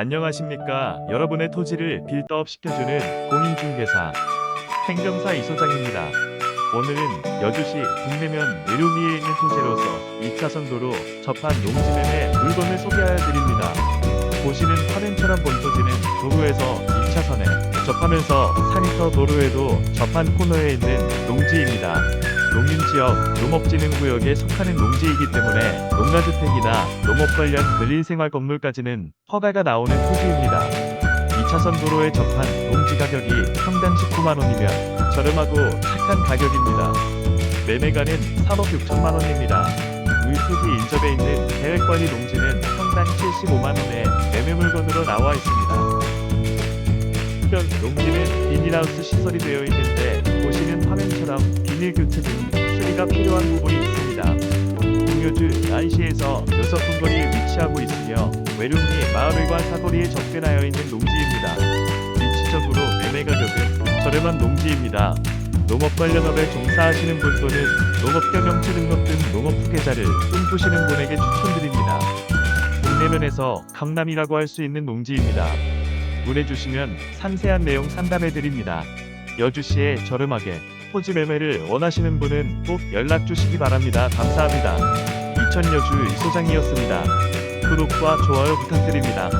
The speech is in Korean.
안녕하십니까. 여러분의 토지를 빌드업 시켜주는 공인중개사 행정사 이소장입니다. 오늘은 여주시 북내면 외류미에 있는 토지로서 2차선 도로 접한 농지면의 물건을 소개하여 드립니다. 보시는 화면처럼 본 토지는 도로에서 2차선에 접하면서 4m 도로에도 접한 코너에 있는 농지입니다. 농림지역, 농업진흥구역에 속하는 농지이기 때문에 농가주택이나 농업 관련 근린생활 건물까지는 허가가 나오는 토지입니다. 2차선 도로에 접한 농지 가격이 평당 19만원이면 저렴하고 착한 가격입니다. 매매가는 3억 6천만 원입니다. 물토지 인접에 있는 계획관리 농지는 평당 75만원에 매매 물건으로 나와 있습니다. 현 농지는 비닐하우스 시설이 되어 있는데 비닐 교체 등 수리가 필요한 부분이 있습니다. 동료주 난시에서 6분 거리에 위치하고 있으며 외륙리 마을과 사거리에 접근하여 있는 농지입니다. 위치적으로 매매 가격은 저렴한 농지입니다. 농업 관련 업에 종사하시는 분 또는 농업경영체 등록 등 농업 후계자를 꿈꾸시는 분에게 추천드립니다. 동내면에서 강남이라고 할 수 있는 농지입니다. 문의주시면 상세한 내용 상담해 드립니다. 여주시에 저렴하게 토지 매매를 원하시는 분은 꼭 연락 주시기 바랍니다. 감사합니다. 이천여주 이소장이었습니다. 구독과 좋아요 부탁드립니다.